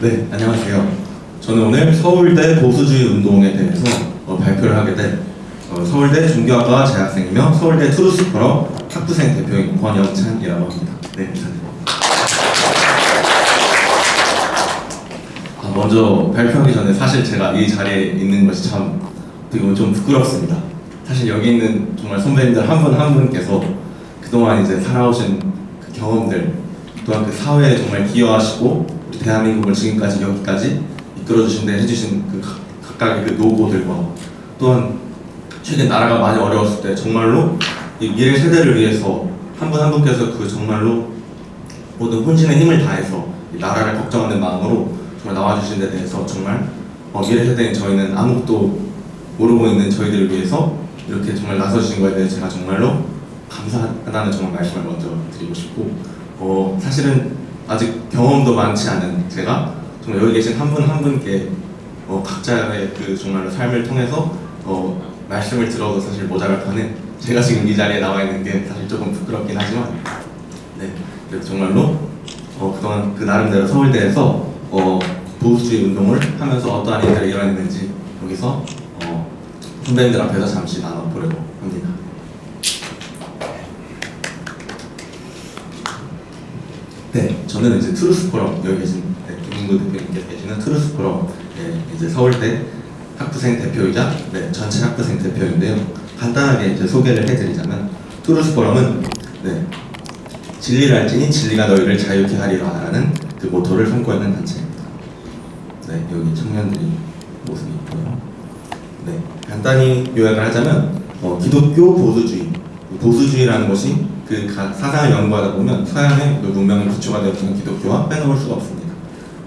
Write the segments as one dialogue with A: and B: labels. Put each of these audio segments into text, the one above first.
A: 네, 안녕하세요. 저는 오늘 서울대 보수주의 운동에 대해서 어, 발표를 하게 된 어, 서울대 종교학과 재학생이며 서울대 투루스 포럼 학부생 대표인 권영찬이라고 합니다. 네, 감사드립니다. 아, 먼저 발표하기 전에 사실 제가 이 자리에 있는 것이 참 되게 좀 부끄럽습니다. 사실 여기 있는 정말 선배님들 한 분한 분께서 그동안 이제 살아오신 그 경험들 또한 그 사회에 정말 기여하시고 대한민국을 지금까지 여기까지 이끌어주신 데 해주신 그 각- 각각의 그 노고들과 또한 최근 나라가 많이 어려웠을 때 정말로 이 미래 세대를 위해서 한 분 한 분께서 그 정말로 모든 혼신의 힘을 다해서 이 나라를 걱정하는 마음으로 정말 나와주신 데 대해서 정말 어, 미래 세대인 저희는 아무것도 모르고 있는 저희들을 위해서 이렇게 정말 나서주신 거에 대해 제가 정말로 감사하다는 정말 말씀을 먼저 드리고 싶고 어, 사실은 아직 경험도 많지 않은 제가 정말 여기 계신 한분한 분께 어, 각자의 그 정말로 삶을 통해서 어, 말씀을 들어도 사실 모자랄 판은 제가 지금 이 자리에 나와 있는 게 사실 조금 부끄럽긴 하지만 네 그래서 정말로 어, 그동안 그 나름대로 서울대에서 어, 보수주의 운동을 하면서 어떠한 일들이 일어났는지 여기서 어, 선배님들 앞에서 잠시 나눠보려고 합니다. 네, 저는 이제 트루스 포럼 여기 계신 네, 김문구 대표님께서 계시는 트루스 포럼 네, 이제 서울대 학부생 대표이자 네, 전체 학부생 대표인데요. 간단하게 이제 소개를 해드리자면 트루스 포럼은 네, 진리를 알지니 진리가 너희를 자유케 하리라라는 그 모토를 품고 있는 단체입니다. 네, 여기 청년들이 모습이 있고요. 네, 간단히 요약을 하자면 어, 기독교 보수주의, 보수주의라는 것이 그 가- 사상을 연구하다 보면 서양의 그 문명의 기초가 되었던 기독교와 빼놓을 수가 없습니다.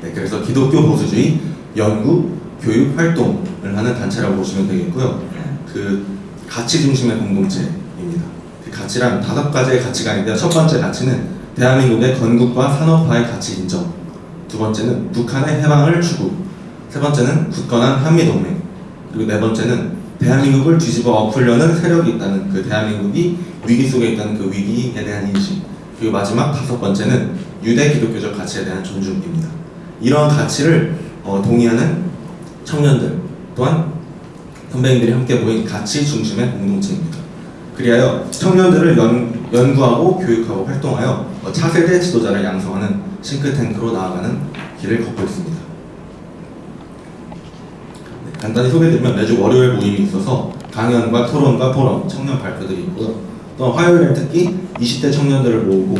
A: 네, 그래서 기독교 보수주의 연구, 교육 활동을 하는 단체라고 보시면 되겠고요. 그 가치 중심의 공동체입니다. 그 가치란 다섯 가지의 가치가 있는데요. 첫 번째 가치는 대한민국의 건국과 산업화의 가치 인정. 두 번째는 북한의 해방을 추구. 세 번째는 굳건한 한미동맹. 그리고 네 번째는 대한민국을 뒤집어 엎으려는 세력이 있다는 그 대한민국이 위기 속에 있다는 그 위기에 대한 인식. 그리고 마지막 다섯 번째는 유대 기독교적 가치에 대한 존중입니다. 이러한 가치를 어, 동의하는 청년들 또한 선배님들이 함께 모인 가치 중심의 공동체입니다. 그리하여 청년들을 연, 연구하고 교육하고 활동하여 어, 차세대 지도자를 양성하는 싱크탱크로 나아가는 길을 걷고 있습니다. 네, 간단히 소개드리면 매주 월요일 모임이 있어서 강연과 토론과 포럼, 청년 발표들이 있고요. 또 화요일엔 특히 20대 청년들을 모으고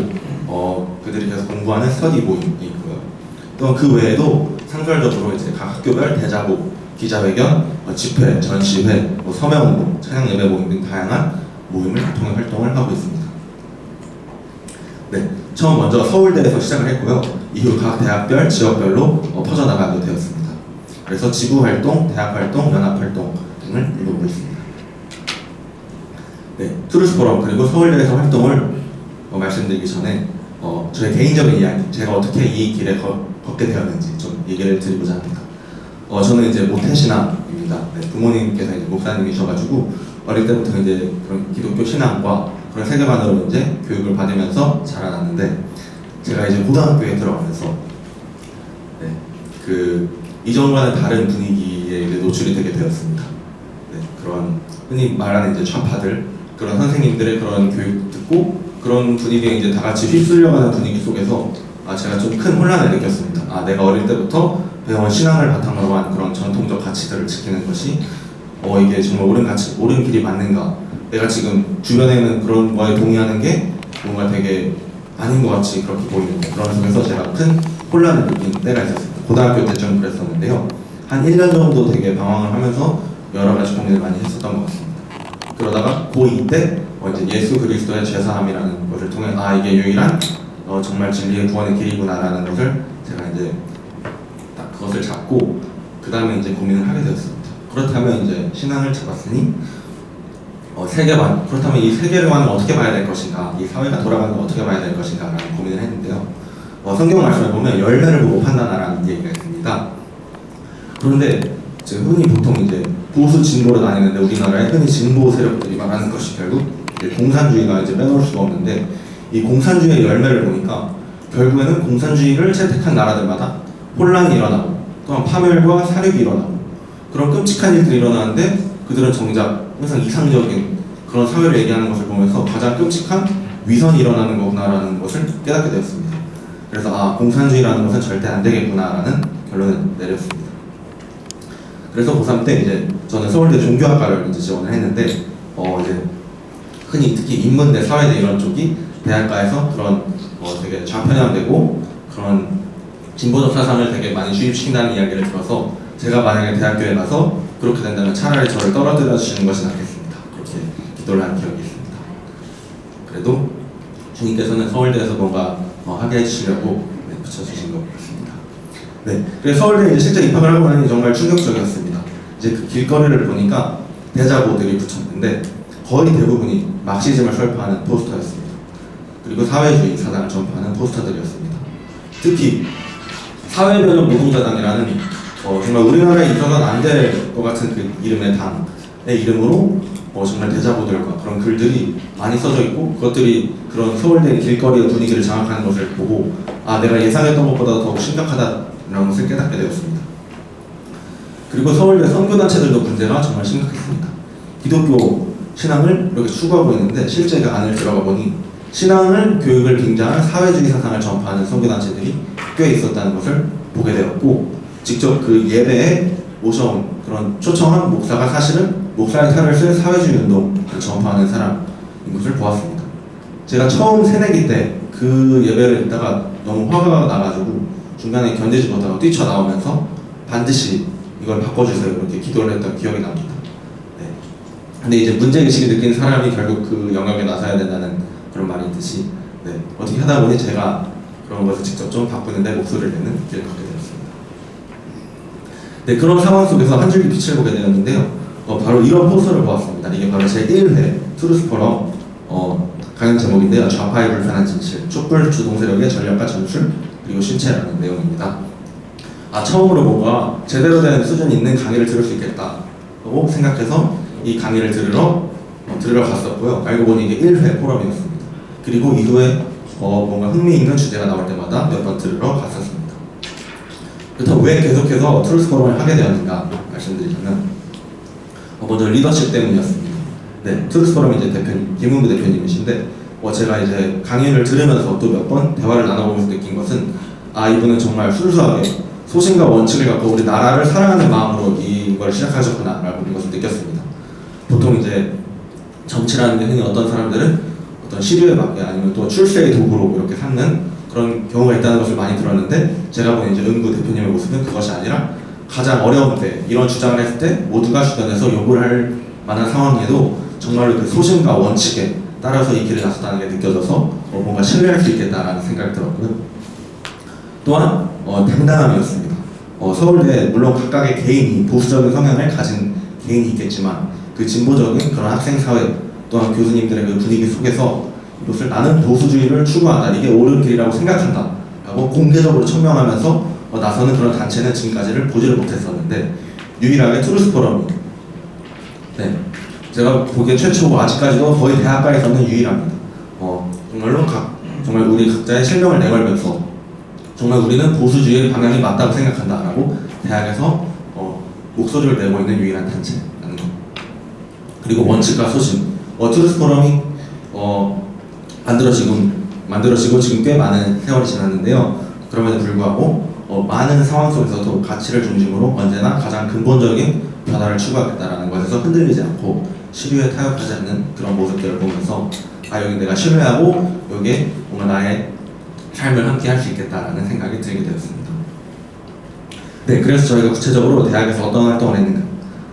A: 어, 그들이 계속 공부하는 스터디 모임이 있고요. 또 그 외에도 상설적으로 이제 각 학교별 대자보, 기자회견, 어, 집회, 전시회, 뭐 서명운동, 찬양 예배 모임 등 다양한 모임을 통해 활동을 하고 있습니다. 네, 처음 먼저 서울대에서 시작을 했고요. 이후 각 대학별, 지역별로 어, 퍼져나가게 되었습니다. 그래서 지부 활동, 대학 활동, 연합 활동 등을 이루고 있습니다. 네, 투르스 포럼 그리고 서울대에서 활동을 어, 말씀드리기 전에 어, 저의 개인적인 이야기, 제가 어떻게 이 길에 거- 걷게 되었는지 좀 얘기를 드리고자 합니다. 어, 저는 이제 모태신앙입니다. 네, 부모님께서 이제 목사님이셔가지고 어릴 때부터 이제 그런 기독교 신앙과 그런 세계관으로 이제 교육을 받으면서 자라났는데 제가 이제 고등학교에 들어가면서 네, 그 이전과는 다른 분위기에 노출이 되게 되었습니다. 네, 그런 흔히 말하는 이제 좌파들 그런 선생님들의 그런 교육 듣고 그런 분위기에 이제 다 같이 휩쓸려가는 분위기 속에서 아 제가 좀 큰 혼란을 느꼈습니다. 아 내가 어릴 때부터 배워온 신앙을 바탕으로 한 그런 전통적 가치들을 지키는 것이 어 이게 정말 옳은 가치, 옳은 길이 맞는가? 내가 지금 주변에 있는 그런 거에 동의하는 게 뭔가 되게 아닌 것 같이 그렇게 보이는 그런 속에서 제가 큰 혼란을 느낀 때가 있었습니다. 고등학교 때좀 그랬었는데요. 한 1년 정도 되게 방황을 하면서 여러 가지 고민을 많이 했었던 것 같습니다. 그러다가 고2 때 어, 이제 예수 그리스도의 제사함이라는 것을 통해 아 이게 유일한 어, 정말 진리의 구원의 길이구나라는 것을 제가 이제 딱 그것을 잡고 그 다음에 이제 고민을 하게 되었습니다. 그렇다면 이제 신앙을 잡았으니 어, 세계관 그렇다면 이 세계관을 어떻게 봐야 될 것인가 이 사회가 돌아가는 걸 어떻게 봐야 될 것인가라는 고민을 했는데요. 어, 성경 말씀을 보면 열매를 보고 판단하라는 얘기가 있습니다. 그런데 이제 흔히 보통 이제 보수 진보로 나뉘는데 우리나라의 흔히 진보 세력들이 말하는 것이 결국 공산주의가 이제 빼놓을 수가 없는데 이 공산주의의 열매를 보니까 결국에는 공산주의를 채택한 나라들마다 혼란이 일어나고 또한 파멸과 살육이 일어나고 그런 끔찍한 일들이 일어나는데 그들은 정작 항상 이상적인 그런 사회를 얘기하는 것을 보면서 가장 끔찍한 위선이 일어나는 거구나라는 것을 깨닫게 되었습니다. 그래서 아 공산주의라는 것은 절대 안 되겠구나라는 결론을 내렸습니다. 그래서 고3 때 이제 저는 서울대 종교학과를 이제 지원을 했는데 어 이제 흔히 특히 인문대, 사회대 이런 쪽이 대학가에서 그런 어 되게 좌편향되고 그런 진보적 사상을 되게 많이 주입시킨다는 이야기를 들어서 제가 만약에 대학교에 가서 그렇게 된다면 차라리 저를 떨어뜨려 주시는 것이 낫겠습니다. 그렇게 기도를 한. 그래도 주님께서는 서울대에서 뭔가 어, 하게 해주시려고 네, 붙여주신 것 같습니다. 네, 그래서 서울대 이제 실제 입학을 하고 나니 정말 충격적이었습니다. 이제 그 길거리를 보니까 대자보들이 붙였는데 거의 대부분이 막시즘을 설파하는 포스터였습니다. 그리고 사회주의 사상을 전파하는 포스터들이었습니다. 특히 사회변형 노동자당이라는 어, 정말 우리나라에 있어서는 안 될 것 같은 그 이름의 당의 이름으로 어, 정말 대자보들과 그런 글들이 많이 써져 있고 그것들이 그런 서울대 길거리의 분위기를 장악하는 것을 보고 아 내가 예상했던 것보다 더욱 심각하다라는 것을 깨닫게 되었습니다. 그리고 서울대 선교단체들도 문제가 정말 심각했습니다. 기독교 신앙을 이렇게 추구하고 있는데 실제 그 안을 들어가 보니 신앙을 교육을 빙자한 사회주의 사상을 전파하는 선교단체들이 꽤 있었다는 것을 보게 되었고 직접 그 예배에 모셔온 그런 초청한 목사가 사실은 목사의 탈을 쓴 사회주의 운동을 전파하는 사람인 것을 보았습니다. 제가 처음 새내기 때 그 예배를 듣다가 너무 화가 나가지고 중간에 견디지 못하고 뛰쳐나오면서 반드시 이걸 바꿔주세요 이렇게 기도를 했던 기억이 납니다. 네. 근데 이제 문제의식을 느낀 사람이 결국 그 영역에 나서야 된다는 그런 말이 있듯이 네. 어떻게 하다 보니 제가 그런 것을 직접 좀 바꾸는데 목소리를 내는 길을 갖게 되었습니다. 네, 그런 상황 속에서 한 줄기 빛을 보게 되었는데요. 어, 바로 이런 포스터를 보았습니다. 이게 바로 제 1회 투르스 포럼 어, 강연 제목인데요. 좌파의 불편한 진실, 촛불 주동 세력의 전략과 전술, 그리고 신체라는 내용입니다. 아, 처음으로 뭔가 제대로 된 수준 있는 강의를 들을 수 있겠다고 생각해서 이 강의를 들으러 어, 들으러 갔었고요. 알고 보니 이게 1회 포럼이었습니다. 그리고 이후에 어, 뭔가 흥미있는 주제가 나올 때마다 몇 번 들으러 갔었습니다. 그렇다고 왜 계속해서 트루스 포럼을 하게 되었는가 말씀드리자면 어, 먼저 리더십 때문이었습니다. 네, 트루스 포럼 이제 대표님 김은부 대표님이신데 어, 제가 이제 강의를 들으면서 또 몇 번 대화를 나눠보면서 느낀 것은 아 이분은 정말 순수하게 소신과 원칙을 갖고 우리 나라를 사랑하는 마음으로 이걸 시작하셨구나라고 이것을 느꼈습니다. 보통 이제 정치라는 게 흔히 어떤 사람들은 어떤 시류에 맞게 아니면 또 출세의 도구로 이렇게 삼는 그런 경우가 있다는 것을 많이 들었는데 제가 본 이제 은구 대표님의 모습은 그것이 아니라 가장 어려운 때 이런 주장을 했을 때 모두가 주변에서 요구를 할 만한 상황에도 정말로 그 소신과 원칙에 따라서 이 길을 나섰다는 게 느껴져서 어, 뭔가 신뢰할 수 있겠다라는 생각이 들었고요. 또한 어, 당당함이었습니다. 어, 서울대 물론 각각의 개인이 보수적인 성향을 가진 개인이 있겠지만 그 진보적인 그런 학생 사회 또한 교수님들의 그 분위기 속에서 이것을 나는 보수주의를 추구한다 이게 옳은 길이라고 생각한다 라고 공개적으로 천명하면서 어, 나서는 그런 단체는 지금까지를 보지를 못했었는데 유일하게 투르스 포럼이 네 제가 보기에 최초고 아직까지도 거의 대학가에서는 유일합니다. 어, 정말로 각 정말 우리 각자의 실명을 내걸면서 정말 우리는 보수주의의 방향이 맞다고 생각한다 라고 대학에서 어, 목소리를 내고 있는 유일한 단체라는 것. 그리고 원칙과 소신. 어, 투르스 포럼이 어, 만들어지고 만들어지고 지금 꽤 많은 세월이 지났는데요. 그럼에도 불구하고 어, 많은 상황 속에서도 가치를 중심으로 언제나 가장 근본적인 변화를 추구하겠다라는 것에서 흔들리지 않고 시류에 타협하지 않는 그런 모습들을 보면서 아 여기 내가 신뢰하고 여기에 뭔가 나의 삶을 함께 할 수 있겠다라는 생각이 들게 되었습니다. 네, 그래서 저희가 구체적으로 대학에서 어떤 활동을 했는가?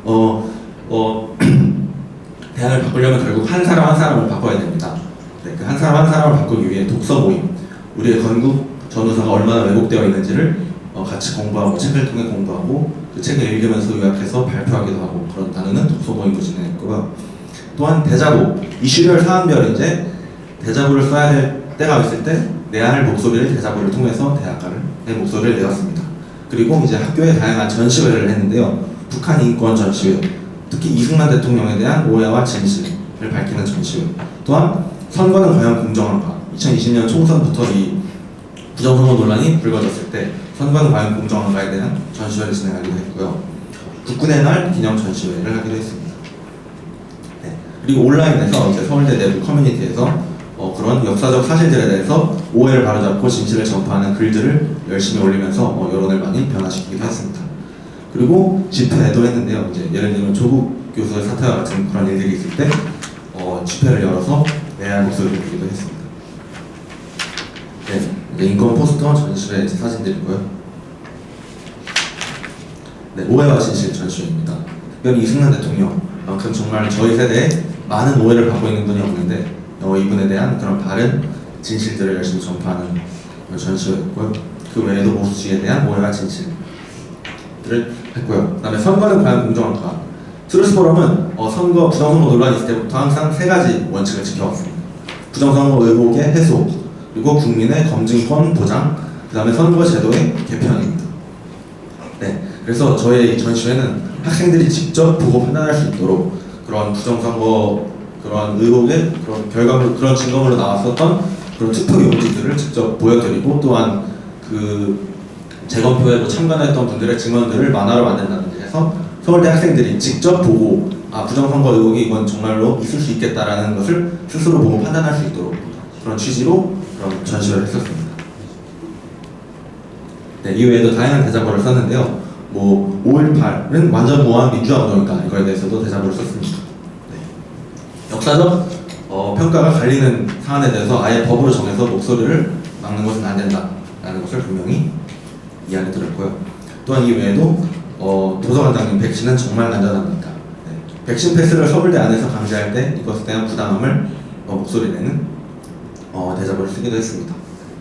A: 어, 어, 대학을 바꾸려면 결국 한 사람 한 사람을 바꿔야 됩니다. 네, 그 한 사람 한 사람을 바꾸기 위해 독서 모임, 우리의 건국 전후사가 얼마나 왜곡되어 있는지를 어, 같이 공부하고 책을 통해 공부하고 그 책을 읽으면서 요약해서 발표하기도 하고 그런 단어는 독서 모임도 진행했고요. 또한 대자보, 이슈별 사안별 이제 대자보를 써야 될 때가 있을 때 내야 할 목소리를 대자보를 통해서 대학가를 내 목소리를 내었습니다. 그리고 이제 학교에 다양한 전시회를 했는데요. 북한 인권 전시회, 특히 이승만 대통령에 대한 오해와 진실을 밝히는 전시회. 또한 선거는 과연 공정한가? 2020년 총선부터 이 부정선거 논란이 불거졌을 때 선거는 과연 공정한가에 대한 전시회를 진행하기도 했고요. 국군의 날 기념 전시회를 하기도 했습니다. 네. 그리고 온라인에서 이제 서울대 내부 커뮤니티에서 어, 그런 역사적 사실들에 대해서 오해를 바로잡고 진실을 전파하는 글들을 열심히 올리면서 어, 여론을 많이 변화시키기도 했습니다. 그리고 집회도 했는데요. 이제 예를 들면 조국 교수의 사태와 같은 그런 일들이 있을 때 어, 집회를 열어서 내할 목소리를 내기도 했습니다. 네, 이제 인권 포스터 전시회 사진들이고요. 네, 오해와 진실 전시회입니다. 특별히 이승만 대통령만큼 정말 저희 세대에 많은 오해를 받고 있는 분이 없는데 어, 이분에 대한 그런 바른 진실들을 열심히 전파하는 전시회였고요. 그 외에도 보수주의에 대한 오해와 진실들을 했고요. 그 다음에 선거는 과연 공정한가? 트루스 포럼은 어, 선거 부정선거 논란이 있을 때부터 항상 세 가지 원칙을 지켜왔습니다. 부정선거 의혹의 해소, 그리고 국민의 검증권 보장, 그 다음에 선거 제도의 개편입니다. 네, 그래서 이 전시회는 학생들이 직접 보고 판단할 수 있도록 그런 부정선거 그런 의혹의 그런 결과물 그런 증거물로 나왔었던 그런 투표 용지들을 직접 보여드리고 또한 그 재검표에 뭐 참관했던 분들의 증언들을 만화로 만든다든지 해서 서울대 학생들이 직접 보고 아 부정선거 의혹이 이건 정말로 있을 수 있겠다라는 것을 스스로 보고 판단할 수 있도록 그런 취지로 그런 전시회를 했었습니다. 네, 이외에도 다양한 대자보를 썼는데요. 뭐 5.18은 완전 무한 민주화 운동인가 이거에 대해서도 대자보를 썼습니다. 네. 역사적 어, 평가가 갈리는 사안에 대해서 아예 법으로 정해서 목소리를 막는 것은 안 된다라는 것을 분명히 이야기 드렸고요. 또한 이 외에도 어, 도서관장님 백신은 정말 안전합니까? 네. 백신 패스를 서울대 안에서 강제할 때 이것에 대한 부담함을 어, 목소리 내는 어, 대자보를 쓰기도 했습니다.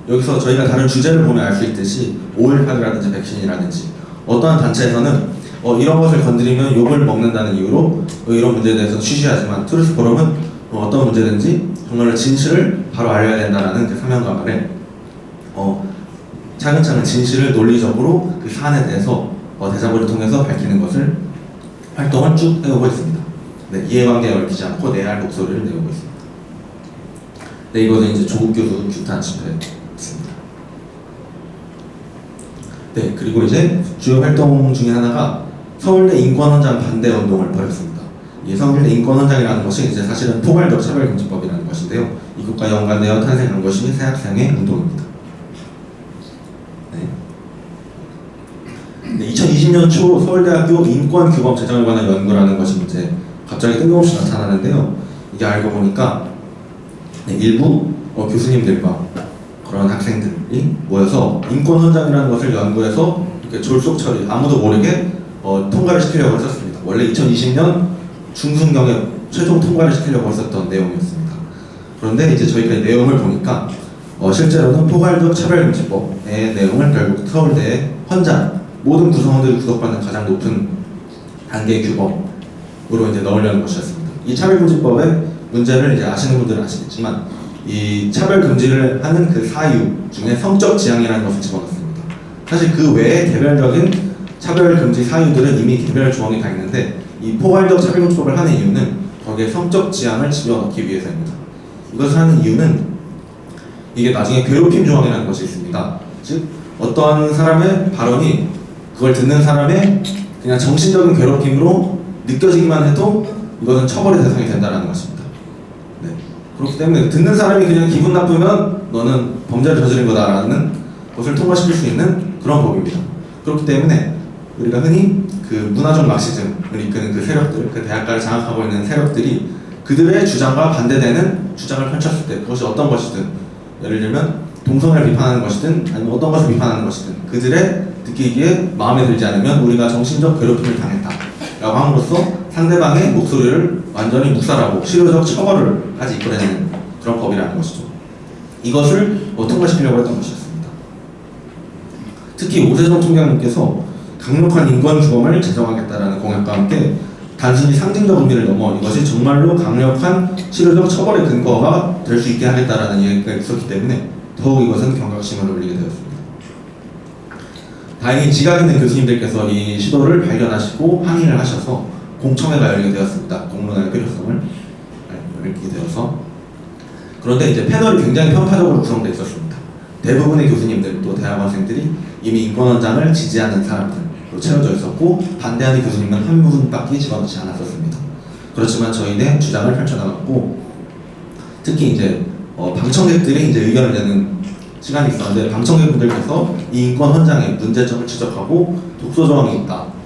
A: 여기서 저희가 다른 주제를 보면 알 수 있듯이 5.18이라든지 백신이라든지 어떠한 단체에서는 어, 이런 것을 건드리면 욕을 먹는다는 이유로 어, 이런 문제에 대해서 취시하지만 트루스 포럼은 어, 떤 문제든지 정말로 진실을 바로 알려야 된다는 그 사명감 아래 어, 차근차근 진실을 논리적으로 그 사안에 대해서 어, 대자보를 통해서 밝히는 것을 활동을 쭉 해오고 있습니다. 네, 이해관계에 얽히지 않고 내 할 목소리를 내고 있습니다. 네, 이거는 이제 조국 교수 규탄 집회입니다. 네, 그리고 이제 주요 활동 중에 하나가 서울대 인권헌장 반대 운동을 벌였습니다. 이 서울대 인권헌장이라는 것이 이제 사실은 포괄적 차별금지법이라는 것인데요. 이것과 연관되어 탄생한 것이 새학생의 운동입니다. 네. 네, 2020년 초 서울대학교 인권규범 제정에 관한 연구라는 것이 이제 갑자기 뜬금없이 나타나는데요. 이게 알고 보니까 네, 일부 어, 교수님들과 그런 학생들이 모여서 인권 헌장이라는 것을 연구해서 이렇게 졸속 처리 아무도 모르게 어, 통과를 시키려고 했었습니다. 원래 2020년 중순 경에 최종 통과를 시키려고 했었던 내용이었습니다. 그런데 이제 저희가 이 내용을 보니까 어, 실제로는 포괄적 차별금지법의 내용을 결국 서울대의 헌장 모든 구성원들이 구속받는 가장 높은 단계 규범으로 이제 넣으려는 것이었습니다. 이 차별금지법의 문제를 이제 아시는 분들은 아시겠지만 이 차별 금지를 하는 그 사유 중에 성적 지향이라는 것을 집어넣습니다. 사실 그 외에 개별적인 차별 금지 사유들은 이미 개별 조항이 다 있는데 이 포괄적 차별 금지법을 하는 이유는 거기에 성적 지향을 집어넣기 위해서입니다. 이것을 하는 이유는 이게 나중에 괴롭힘 조항이라는 것이 있습니다. 즉 어떠한 사람의 발언이 그걸 듣는 사람의 그냥 정신적인 괴롭힘으로 느껴지기만 해도 이것은 처벌의 대상이 된다는 것입니다. 네. 그렇기 때문에 듣는 사람이 그냥 기분 나쁘면 너는 범죄를 저지른 거다라는 것을 통과시킬 수 있는 그런 법입니다. 그렇기 때문에 우리가 흔히 그 문화적 막시즘을 이끄는 그 세력들, 그 대학가를 장악하고 있는 세력들이 그들의 주장과 반대되는 주장을 펼쳤을 때 그것이 어떤 것이든 예를 들면 동성애를 비판하는 것이든 아니면 어떤 것을 비판하는 것이든 그들의 느끼기에 마음에 들지 않으면 우리가 정신적 괴롭힘을 당했다 라고 함으로써 상대방의 목소리를 완전히 묵살하고 실효적 처벌을까지 이끌어내는 그런 법이라는 것이죠. 이것을 뭐 통과시키려고 했던 것이었습니다. 특히 오세정 총장님께서 강력한 인권 규범을 제정하겠다라는 공약과 함께 단순히 상징적 의미를 넘어 이것이 정말로 강력한 실효적 처벌의 근거가 될 수 있게 하겠다라는 얘기가 있었기 때문에 더욱 이것은 경각심을 올리게 되었습니다. 다행히 지각 있는 교수님들께서 이 시도를 발견하시고 항의를 하셔서 공청회가 열리게 되었습니다. 공론화의 필요성을 알게 되어서 그런데 이제 패널이 굉장히 편파적으로 구성되어 있었습니다. 대부분의 교수님들 또 대학원생들이 이미 인권원장을 지지하는 사람들로 채워져 있었고 반대하는 교수님은 한 분밖에 집어넣지 않았었습니다. 그렇지만 저희는 주장을 펼쳐나갔고 특히 이제 어, 방청객들이 이제 의견을 내는 시간이 있었는데 방청객분들께서 이 인권 헌장의 문제점을 지적하고 독소 조항이 있다.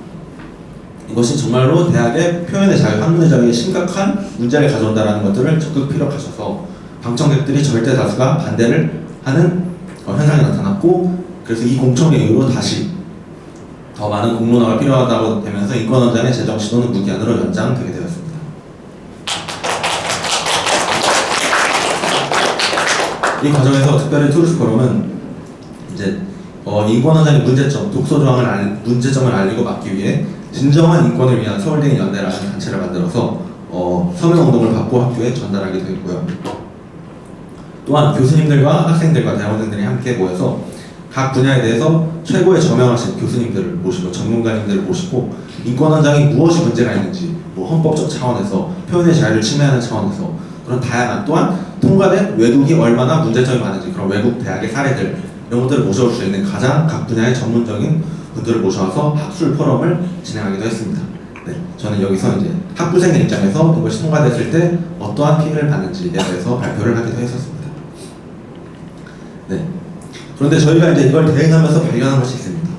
A: 이것이 정말로 대학의 표현의 자유, 학문의 자유에 심각한 문제를 가져온다는 것들을 적극 피력하셔서 방청객들이 절대 다수가 반대를 하는 어, 현상이 나타났고 그래서 이 공청회 이후로 다시 더 많은 공론화가 필요하다고 되면서 인권원장의 재정 시도는 무기한으로 연장되게 되었습니다. 이 과정에서 특별히 투르스 포럼은 이제 어, 인권원장의 문제점, 독소 조항을 알, 문제점을 알리고 막기 위해 진정한 인권을 위한 서울대인 연대라는 단체를 만들어서 어, 서명 운동을 받고 학교에 전달하게 되었고요. 또한 교수님들과 학생들과 대학원생들이 함께 모여서 각 분야에 대해서 최고의 저명하신 교수님들을 모시고 전문가님들을 모시고 인권원장이 무엇이 문제가 있는지 뭐 헌법적 차원에서 표현의 자유를 침해하는 차원에서 그런 다양한 또한 통과된 외국이 얼마나 문제점이 많은지 그런 외국 대학의 사례들 이런 것들을 모셔올 수 있는 가장 각 분야의 전문적인 분들을 모셔와서 학술 포럼을 진행하기도 했습니다. 네, 저는 여기서 이제 학부생의 입장에서 이것이 통과됐을 때 어떠한 피해를 받는지에 대해서 발표를 하기도 했었습니다. 네. 그런데 저희가 이제 이걸 대응하면서 발견한 것이 있습니다.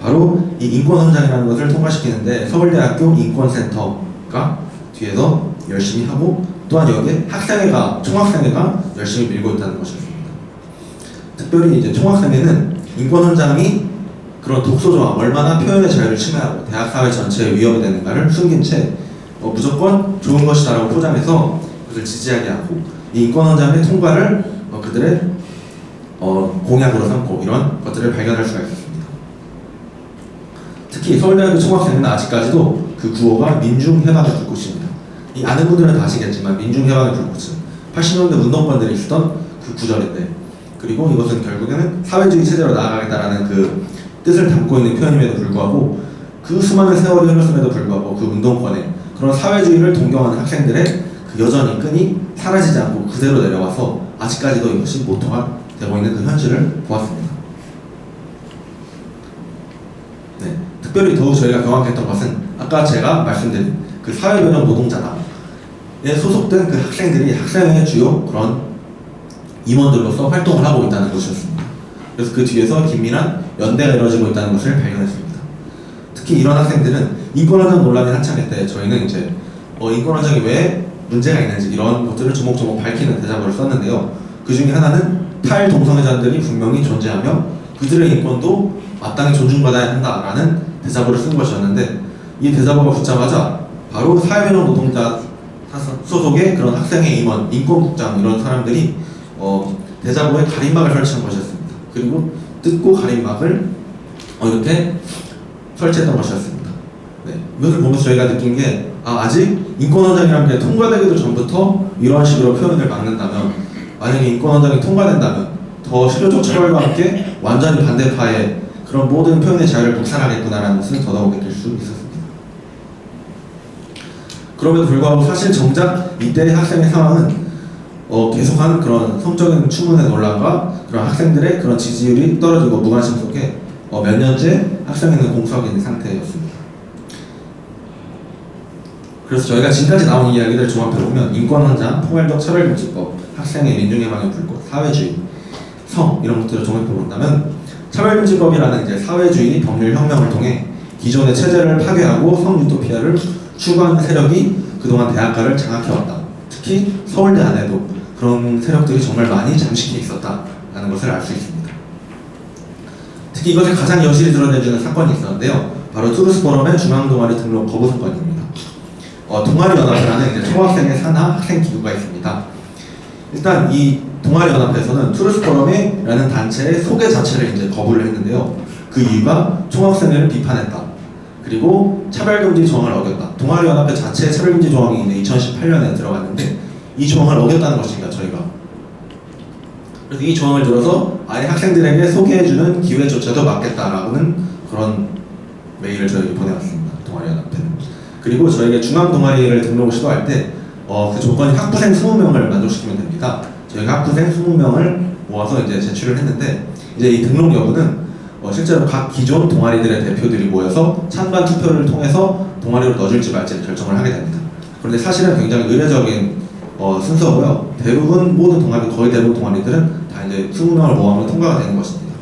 A: 바로 이 인권헌장이라는 것을 통과시키는데 서울대학교 인권센터가 뒤에서 열심히 하고 또한 여기에 학생회가 총학생회가 열심히 밀고 있다는 것이었습니다. 특별히 이제 총학생회는 인권헌장이 그런 독소 조항 얼마나 표현의 자유를 침해하고 대학 사회 전체에 위협이 되는가를 숨긴 채 어, 무조건 좋은 것이다라고 포장해서 그것을 지지하게 하고 이 인권헌장의 통과를 어, 그들의 어, 공약으로 삼고 이런 것들을 발견할 수가 있었습니다. 특히 서울대학교 총학생회는 아직까지도 그 구호가 민중해방의 불꽃입니다. 이 아는 분들은 다 아시겠지만 민중해방의 불꽃은 80년대 운동권들이 쓰던 그 구절인데 그리고 이것은 결국에는 사회주의 체제로 나아가겠다라는 그 뜻을 담고 있는 표현임에도 불구하고 그 수많은 세월이 흘렀음에도 불구하고 그 운동권에 그런 사회주의를 동경하는 학생들의 그 여전히 끈이 사라지지 않고 그대로 내려와서 아직까지도 이것이 모토가 되고 있는 그 현실을 보았습니다. 네, 특별히 더욱 저희가 경악했던 것은 아까 제가 말씀드린 그 사회변형 노동자당에 소속된 그 학생들이 학생회의 주요 그런 임원들로서 활동을 하고 있다는 것이었습니다. 그래서 그 뒤에서 긴밀한 연대가 이루어지고 있다는 것을 발견했습니다. 특히 이런 학생들은 인권헌장 논란이 한창일 때 저희는 이제 어, 인권헌장이 왜 문제가 있는지 이런 것들을 조목조목 밝히는 대자보를 썼는데요. 그 중에 하나는 탈동성애자들이 분명히 존재하며 그들의 인권도 마땅히 존중받아야 한다라는 대자보를 쓴 것이었는데 이 대자보가 붙자마자 바로 사회변형 노동자 소속의 그런 학생의 임원, 인권국장 이런 사람들이 어, 대자보에 가림막을 설치한 것이었습니다. 그리고 뜯고 가림막을 어, 이렇게 설치했던 것이었습니다. 네, 이것을 보면서 저희가 느낀 게 아, 아직 인권헌장이라는 게 통과되기도 전부터 이런 식으로 표현을 막는다면 만약에 인권헌장이 통과된다면 더 실효적 처벌과 함께 완전히 반대파의 그런 모든 표현의 자유를 묵살하겠구나라는 것을 더더욱 느낄 수 있었습니다. 그럼에도 불구하고 사실 정작 이때의 학생의 상황은 어, 계속한 그런 성적인 추문의 논란과 그런 학생들의 그런 지지율이 떨어지고 무관심 속에 어, 몇 년째 학생회는 공석에 있는 상태였습니다. 그래서 저희가 지금까지 나온 이야기들 종합해보면 인권헌장, 포괄적 차별금지법, 학생의 민중예방의 불꽃, 사회주의, 성 이런 것들을 종합해본다면 차별금지법이라는 이제 사회주의 법률 혁명을 통해 기존의 체제를 파괴하고 성유토피아를 추구하는 세력이 그동안 대학가를 장악해왔다. 특히 서울대 안에도 그런 세력들이 정말 많이 잠식해 있었다라는 것을 알 수 있습니다. 특히 이것을 가장 여실히 드러내주는 사건이 있었는데요. 바로 투르스 포럼의 중앙 동아리 등록 거부 사건입니다. 어, 동아리 연합이라는 초학생의 산하 학생 기구가 있습니다. 일단 이 동아리 연합에서는 투르스 포럼이라는 단체의 소개 자체를 이제 거부를 했는데요. 그 이유가 총학생회를 비판했다. 그리고 차별금지 조항을 어겼다. 동아리 연합회 자체의 차별금지 조항이 이제 2018년에 들어갔는데 이 조항을 어겼다는 것입니다. 저희가. 그래서 이 조항을 들어서 아예 학생들에게 소개해주는 기회조차도 막겠다라고는 그런 메일을 저희에게 보내왔습니다. 동아리 연합회는. 그리고 저희가 중앙 동아리를 등록을 시도할 때 어, 그 조건이 학부생 20명을 만족시키면 됩니다. 저희가 학부생 20명을 모아서 이제 제출을 했는데 이제 이 등록 여부는 어, 실제로 각 기존 동아리들의 대표들이 모여서 찬반 투표를 통해서 동아리로 넣어줄지 말지를 결정을 하게 됩니다. 그런데 사실은 굉장히 의례적인 어, 순서고요. 대부분 모든 동아리 거의 대부분 동아리들은 다 이제 20명을 모아면 통과가 되는 것입니다.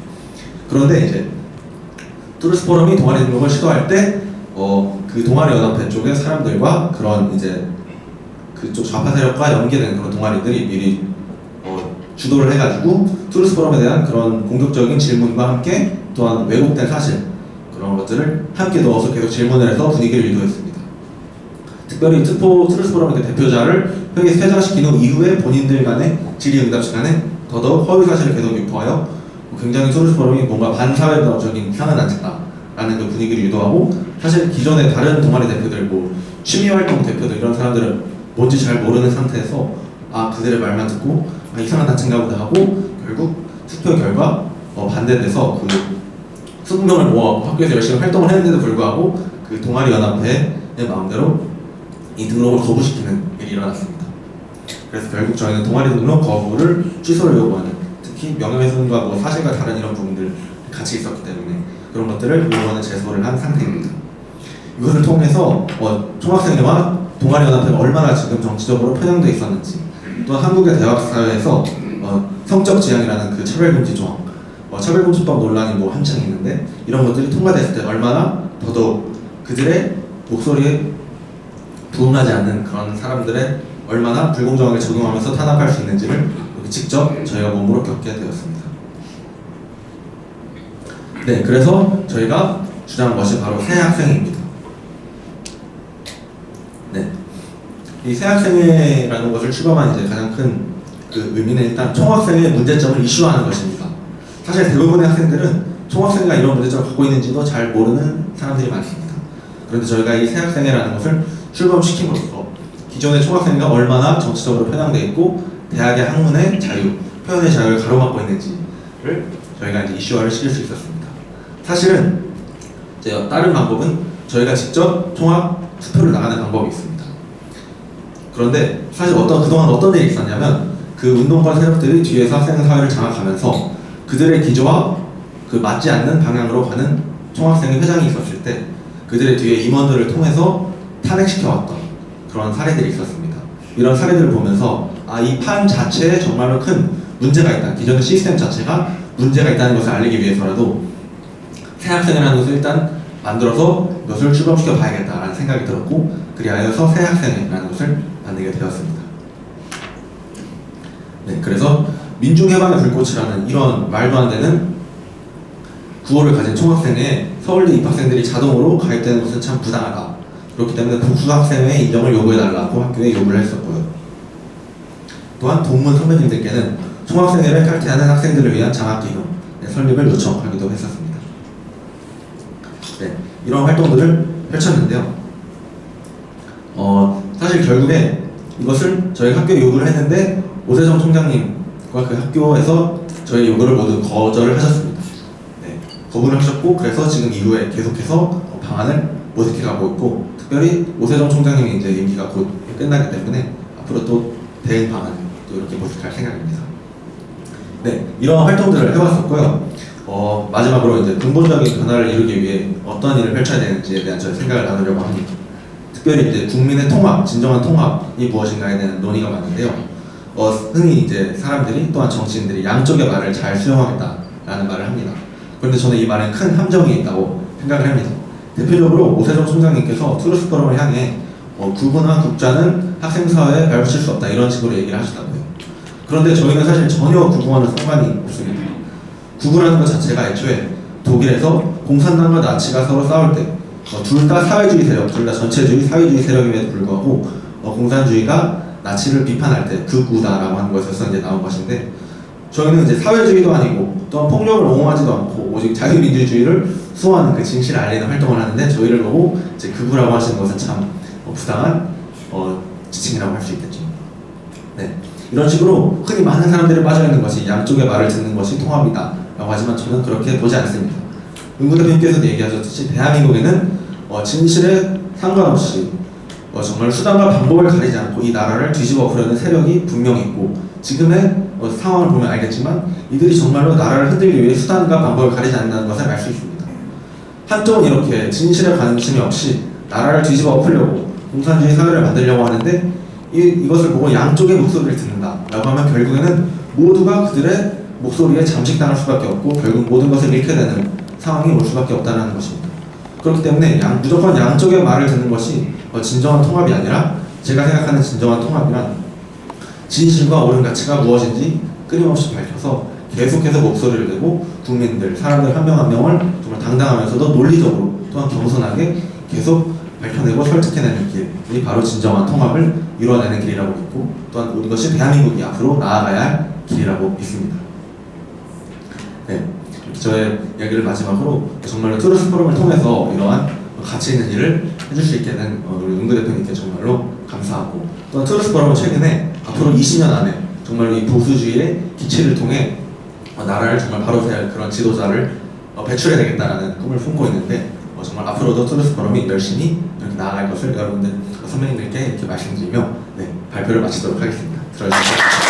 A: 그런데 이제 투르스 포럼이 동아리 등록을 시도할 때 어, 그 동아리 연합회 쪽의 사람들과 그런 이제 그쪽 좌파 세력과 연계된 그런 동아리들이 미리 어, 주도를 해가지고 투르스 포럼에 대한 그런 공격적인 질문과 함께 또한 왜곡된 사실 그런 것들을 함께 넣어서 계속 질문을 해서 분위기를 유도했습니다. 특별히 트포 트루스 포럼의 그 대표자를 회의에 퇴장시킨 후 이후에 본인들 간의 질의응답 시간에 더더욱 허위 사실을 계속 유포하여 굉장히 트루스 포럼이 뭔가 반사회적인 이상한 단체다라는 그 분위기를 유도하고 사실 기존의 다른 동아리 대표들 뭐 취미활동 대표들 이런 사람들은 뭔지 잘 모르는 상태에서 아 그들의 말만 듣고 아, 이상한 단체인가 보다 하고 결국 투표 결과 어, 반대돼서 그 20명을 모아 학교에서 열심히 활동을 했는데도 불구하고 그 동아리 연합회의 마음대로 이 등록을 거부시키는 일이 일어났습니다. 그래서 결국 저희는 동아리 등록 거부를 취소를 요구하는 특히 명예훼손과 뭐 사실과 다른 이런 부분들 같이 있었기 때문에 그런 것들을 요구하는 제소를 한 상태입니다. 이것을 통해서 어, 총학생회와 동아리 연합회가 얼마나 지금 정치적으로 편향돼 있었는지 또 한국의 대학 사회에서 어, 성적 지향이라는 그 차별금지 조항, 어, 차별금지법 논란이 뭐 한창 있는데 이런 것들이 통과됐을 때 얼마나 더더욱 그들의 목소리에 부응하지 않는 그런 사람들의 얼마나 불공정하게 적용하면서 탄압할 수 있는지를 직접 저희가 몸으로 겪게 되었습니다. 네, 그래서 저희가 주장한 것이 바로 새 학생입니다. 네, 이 새 학생회라는 것을 출범한 이제 가장 큰 그 의미는 일단 총학생의 문제점을 이슈화하는 것입니다. 사실 대부분의 학생들은 총학생회가 이런 문제점을 갖고 있는지도 잘 모르는 사람들이 많습니다. 그런데 저희가 이 새 학생회라는 것을 출범시킴으로써 기존의 총학생회가 얼마나 정치적으로 편향돼 있고 대학의 학문의 자유, 표현의 자유를 가로막고 있는지를 저희가 이제 이슈화를 시킬 수 있었습니다. 사실은 이제 다른 방법은 저희가 직접 총학 투표를 나가는 방법이 있습니다. 그런데 사실 어떤 그동안 어떤 일이 있었냐면 그 운동가 세력들이 뒤에서 학생 사회를 장악하면서 그들의 기조와 그 맞지 않는 방향으로 가는 총학생회 회장이 있었을 때 그들의 뒤에 임원들을 통해서 탄핵시켜왔던 그런 사례들이 있었습니다. 이런 사례들을 보면서 아 이 판 자체에 정말로 큰 문제가 있다. 기존의 시스템 자체가 문제가 있다는 것을 알리기 위해서라도 새 학생이라는 것을 일단 만들어서 이것을 출범시켜 봐야겠다라는 생각이 들었고 그리하여서 새 학생이라는 것을 만들게 되었습니다. 네, 그래서 민중해방의 불꽃이라는 이런 말도 안 되는 구호를 가진 총학생회 서울대 입학생들이 자동으로 가입되는 것은 참 부당하다. 그렇기 때문에 국수학생회 인정을 요구해달라고 학교에 요구를 했었고요. 또한 동문 선배님들께는 총학생회를 탈퇴하는 학생들을 위한 장학기금 설립을 요청하기도 했었습니다. 네, 이런 활동들을 펼쳤는데요. 어, 사실 결국에 이것을 저희 학교에 요구를 했는데 오세정 총장님과 그 학교에서 저희 요구를 모두 거절을 하셨습니다. 네, 거부를 하셨고 그래서 지금 이후에 계속해서 어, 방안을 모색해 가고 있고 특별히 오세정 총장님이 이제 임기가 곧 끝나기 때문에 앞으로 또 대응 방안을 또 이렇게 모색할 생각입니다. 네, 이런 활동들을 해왔었고요. 어, 마지막으로 이제 근본적인 변화를 이루기 위해 어떤 일을 펼쳐야 되는지에 대한 저희 생각을 나누려고 합니다. 특별히 이제 국민의 통합, 진정한 통합이 무엇인가에 대한 논의가 많은데요. 어, 흔히 이제 사람들이 또한 정치인들이 양쪽의 말을 잘 수용하겠다라는 말을 합니다. 그런데 저는 이 말에 큰 함정이 있다고 생각을 합니다. 대표적으로 오세정 총장님께서 투르스 포럼을 향해 어, 구분화 국자는 학생 사회에 발붙일 수 없다 이런 식으로 얘기를 하시더라고요. 그런데 저희는 사실 전혀 구분화는 상관이 없습니다. 구분하는 것 자체가 애초에 독일에서 공산당과 나치가 서로 싸울 때 어, 둘다 사회주의 세력, 둘 다 전체주의 사회주의 세력임에도 불구하고 어, 공산주의가 나치를 비판할 때 극우다라고 하는 것에서 이제 나온 것인데 저희는 이제 사회주의도 아니고 또한 폭력을 옹호하지도 않고 오직 자유민주주의를 수호하는 그 진실을 알리는 활동을 하는데 저희를 보고 이제 극우라고 하시는 것은 참 어, 부당한 어, 지칭이라고 할 수 있겠죠. 네. 이런 식으로 흔히 많은 사람들이 빠져 있는 것이 양쪽의 말을 듣는 것이 통합이다 라고 하지만 저는 그렇게 보지 않습니다. 은구 대표님께서도 얘기하셨듯이 대한민국에는 어, 진실에 상관없이 어, 정말 수단과 방법을 가리지 않고 이 나라를 뒤집어 엎으려는 세력이 분명히 있고 지금의 어, 상황을 보면 알겠지만 이들이 정말로 나라를 흔들기 위해 수단과 방법을 가리지 않는다는 것을 알 수 있습니다. 한쪽은 이렇게 진실에 관심이 없이 나라를 뒤집어 엎으려고 공산주의 사회를 만들려고 하는데 이, 이것을 보고 양쪽의 목소리를 듣는다라고 하면 결국에는 모두가 그들의 목소리에 잠식당할 수밖에 없고 결국 모든 것을 잃게 되는 상황이 올 수밖에 없다는 것입니다. 그렇기 때문에 양, 무조건 양쪽의 말을 듣는 것이 어, 진정한 통합이 아니라 제가 생각하는 진정한 통합이란 진실과 옳은 가치가 무엇인지 끊임없이 밝혀서 계속해서 목소리를 내고 국민들, 사람들 한 명 한 명을 정말 당당하면서도 논리적으로 또한 겸손하게 계속 밝혀내고 설득해내는 길이 바로 진정한 통합을 이루어내는 길이라고 믿고 또한 이것이 대한민국이 앞으로 나아가야 할 길이라고 믿습니다. 네, 이렇게 저의 이야기를 마지막으로 정말로 트루스 포럼을 통해서 이러한 가치 있는 일을 해줄 수 있게 된 어, 우리 응도 대표님께 정말로 감사하고 또한 트루스 포럼은 최근에 앞으로 20년 안에 정말로 이 보수주의의 기치를 통해 어, 나라를 정말 바로 세울 그런 지도자를 어, 배출해야 되겠다라는 꿈을 품고 있는데 어, 정말 앞으로도 트루스 포럼이 열심히 이렇게 나아갈 것을 여러분들 선배님들께 이렇게 말씀드리며 네, 발표를 마치도록 하겠습니다. 들어주셔서